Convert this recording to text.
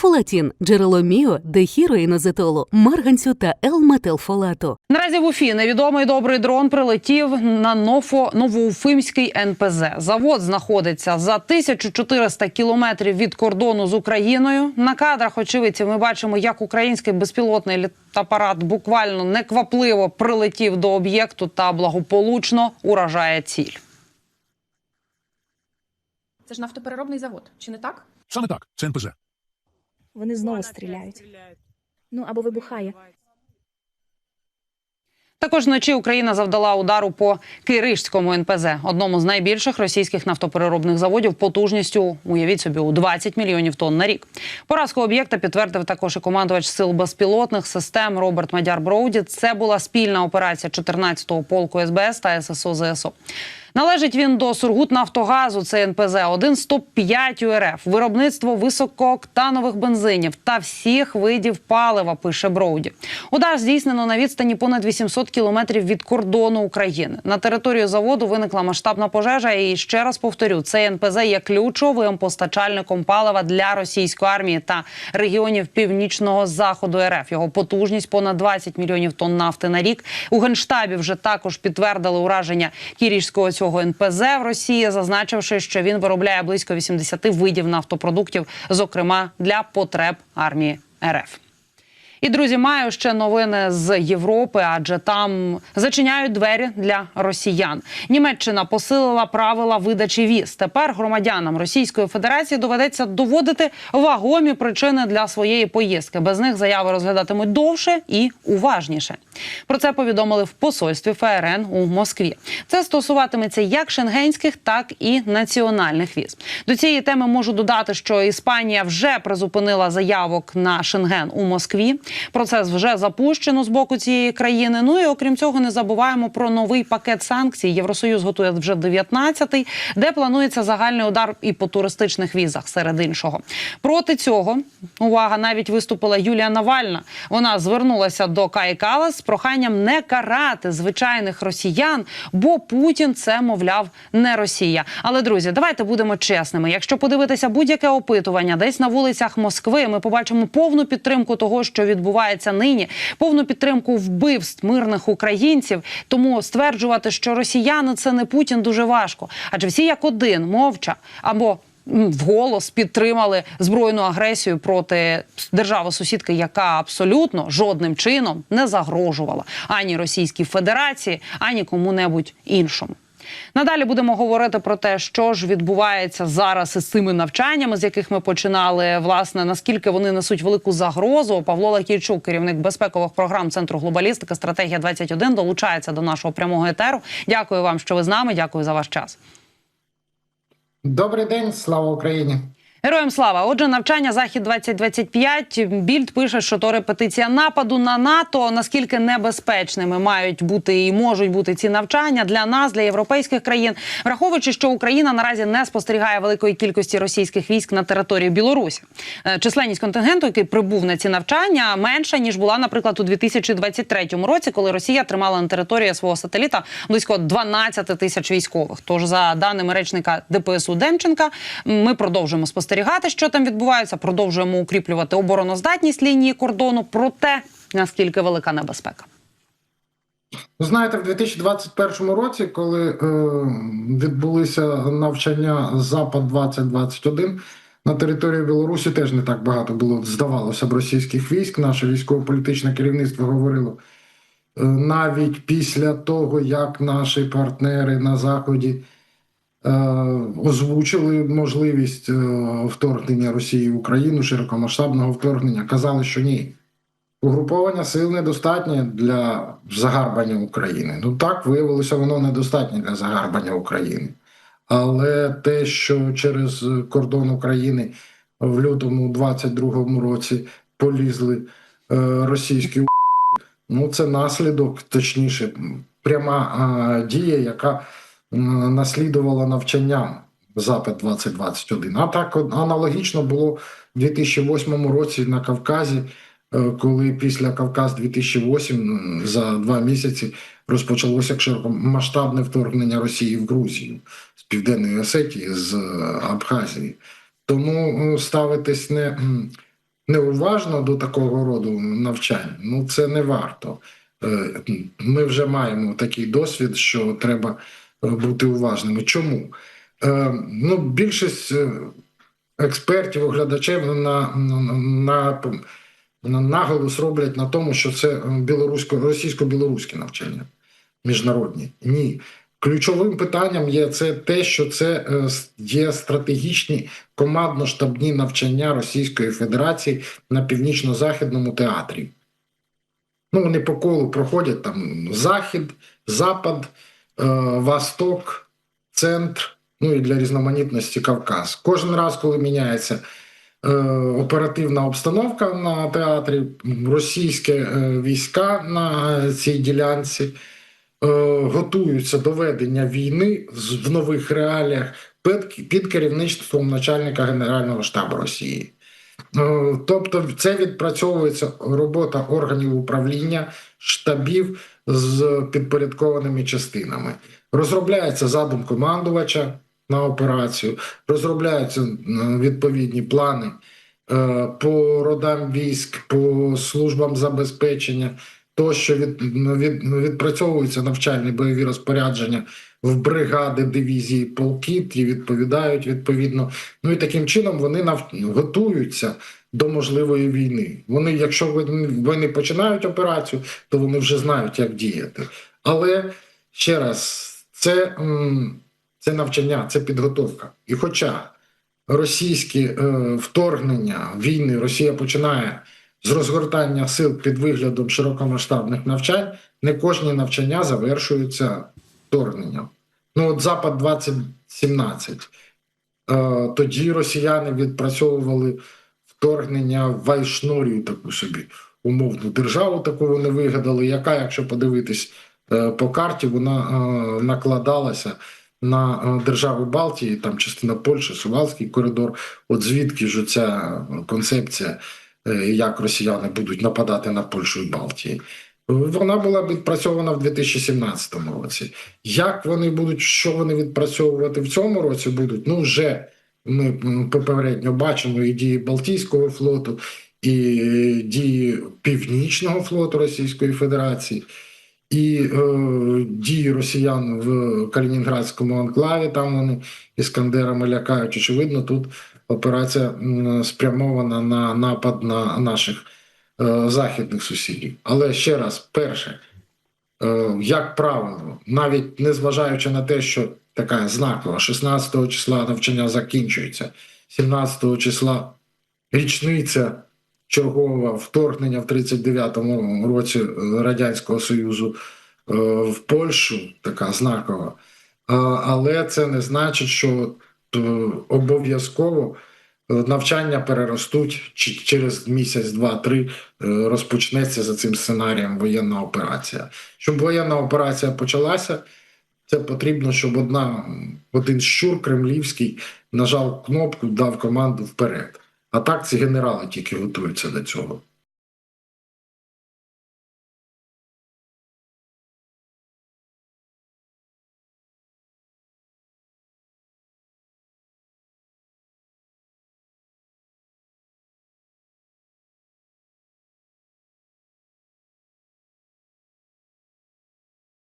Фолатін – джерело міо, дехіроїнозетолу, марганцю та Л-метилфолату. Наразі в Уфі невідомий добрий дрон прилетів на Нофо Новоуфимський НПЗ. Завод знаходиться за 1400 кілометрів від кордону з Україною. На кадрах очевидців ми бачимо, як український безпілотний літапарат буквально неквапливо прилетів до об'єкту та благополучно уражає ціль. Це ж нафтопереробний завод, чи не так? Саме так, це НПЗ. Вони знову стріляють. Ну або вибухає. Також вночі Україна завдала удару по Киришському НПЗ, одному з найбільших російських нафтопереробних заводів, потужністю уявіть собі у 20 мільйонів тонн на рік. Поразку об'єкта підтвердив також і командувач сил безпілотних систем Роберт Мадяр Броуді. Це була спільна операція 14-го полку СБС та ССО ЗСО. Належить він до Сургутнафтогазу, це НПЗ, один з топ-5 УРФ, виробництво високооктанових бензинів та всіх видів палива, пише Броуді. Удар здійснено на відстані понад 800 кілометрів від кордону України. На територію заводу виникла масштабна пожежа. І ще раз повторю, цей НПЗ є ключовим постачальником палива для російської армії та регіонів північного заходу РФ. Його потужність понад 20 мільйонів тонн нафти на рік. У генштабі вже також підтвердили ураження Кірішського цього НПЗ в Росії, зазначивши, що він виробляє близько 80 видів нафтопродуктів, зокрема для потреб армії РФ. І друзі, маю ще новини з Європи, адже там зачиняють двері для росіян. Німеччина посилила правила видачі віз. Тепер громадянам Російської Федерації доведеться доводити вагомі причини для своєї поїздки. Без них заяви розглядатимуть довше і уважніше. Про це повідомили в посольстві ФРН у Москві. Це стосуватиметься як шенгенських, так і національних віз. До цієї теми можу додати, що Іспанія вже призупинила заявок на Шенген у Москві. Процес вже запущено з боку цієї країни. Ну і окрім цього, не забуваємо про новий пакет санкцій. Євросоюз готує вже 19-й, де планується загальний удар і по туристичних візах, серед іншого. Проти цього увага навіть виступила Юлія Навальна. Вона звернулася до Каї Калас з проханням не карати звичайних росіян, бо Путін це мовляв не Росія. Але друзі, давайте будемо чесними. Якщо подивитися будь-яке опитування, десь на вулицях Москви, ми побачимо повну підтримку того, що відбувається нині, повну підтримку вбивств мирних українців. Тому стверджувати, що росіяни це не Путін, дуже важко. Адже всі як один мовча або вголос підтримали збройну агресію проти держави-сусідки, яка абсолютно жодним чином не загрожувала ані Російській Федерації, ані кому-небудь іншому. Надалі будемо говорити про те, що ж відбувається зараз із цими навчаннями, з яких ми починали. Власне, наскільки вони несуть велику загрозу. Павло Лакійчук, керівник безпекових програм Центру глобалістика, стратегія 21 долучається до нашого прямого етеру. Дякую вам, що ви з нами. Дякую за ваш час. Добрий день, слава Україні. Героям слава! Отже, навчання захід 2025 Більд пише, що то репетиція нападу на НАТО. Наскільки небезпечними мають бути і можуть бути ці навчання для нас, для європейських країн, враховуючи, що Україна наразі не спостерігає великої кількості російських військ на території Білорусі. Е, Численність контингенту, який прибув на ці навчання, менша ніж була, наприклад, у 2023 році, коли Росія тримала на території свого сателіта близько 12 тисяч військових. Тож, за даними речника ДПСУ Демченка, ми продовжуємо спостерігати, що там відбувається. Продовжуємо укріплювати обороноздатність лінії кордону. Проте наскільки велика небезпека. Ви знаєте, в 2021 році, коли е, відбулися навчання Запад 2021 на території Білорусі, теж не так багато було, здавалося б, російських військ. Наше військово-політичне керівництво говорило е, навіть після того, як наші партнери на заході озвучили можливість е, вторгнення Росії в Україну, широкомасштабного вторгнення, казали, що ні. Угруповання сил недостатнє для загарбання України. Ну так виявилося, воно недостатнє для загарбання України. Але те, що через кордон України в лютому 22-му році полізли е, російські ну це наслідок, точніше, пряма дія, яка наслідувала навчанням Запад 2021. А так аналогічно було в 2008 році на Кавказі. Е, коли після Кавказ 2008 за два місяці розпочалося широкомасштабне вторгнення Росії в Грузію з Південної Осетії, з е, Абхазії. Тому е, ставитись не неуважно до такого роду навчань, ну це не варто. Ми вже маємо такий досвід, що треба бути уважними. Чому? Е, Ну, більшість е, експертів, оглядачів на, на, на, на наголос роблять на тому, що це білорусько, російсько-білоруське навчання міжнародні. Ні. Ключовим питанням є це те, що це е, є стратегічні командно-штабні навчання Російської Федерації на північно-західному театрі. Ну, вони по колу проходять там Захід, Запад, Восток, Центр, ну і для різноманітності Кавказ. Кожен раз, коли міняється е, оперативна обстановка на театрі, російські е, війська на е, цій ділянці е, готуються до ведення війни в нових реаліях під, керівництвом начальника Генерального штабу Росії. Е, Тобто, це відпрацьовується робота органів управління, штабів з підпорядкованими частинами. Розробляється задум командувача на операцію, розробляються відповідні плани е, по родам військ, по службам забезпечення, тощо від, від, відпрацьовуються навчальні бойові розпорядження в бригади, дивізії, полки, ті відповідають відповідно. Ну і таким чином вони нав... готуються до можливої війни. Вони, якщо вони починають операцію, то вони вже знають, як діяти. Але ще раз, це, це навчання, це підготовка. І хоча російські е, вторгнення війни Росія починає з розгортання сил під виглядом широкомасштабних навчань, не кожні навчання завершуються вторгненням. Ну, от Запад 2017. Е, тоді росіяни відпрацьовували вторгнення в Вайшнорію, таку собі умовну державу, таку вони вигадали, яка, якщо подивитись е, по карті, вона е, накладалася на держави Балтії, там частина Польщі, Сувалський коридор. От звідки ж ця концепція, як росіяни будуть нападати на Польщу і Балтії. Вона була відпрацьована в 2017 році. Як вони будуть, що вони відпрацьовувати в цьому році будуть? Ну вже ми попередньо бачимо і дії Балтійського флоту, і дії Північного флоту Російської Федерації, і е, дії росіян в Калінінградському анклаві. Там вони іскандерами лякають. Очевидно, тут операція спрямована на напад на наших е, західних сусідів. Але ще раз, перше, е, як правило, навіть не зважаючи на те, що така знакова, 16 числа навчання закінчується, 17 числа річниця чергового вторгнення в 39-му році е, Радянського Союзу в Польщу, така знакова. Але це не значить, що обов'язково е, навчання переростуть через місяць, два-три е, розпочнеться за цим сценарієм воєнна операція. Щоб воєнна операція почалася, це потрібно, щоб одна, один щур кремлівський нажав кнопку, дав команду вперед. А так ці генерали тільки готуються до цього.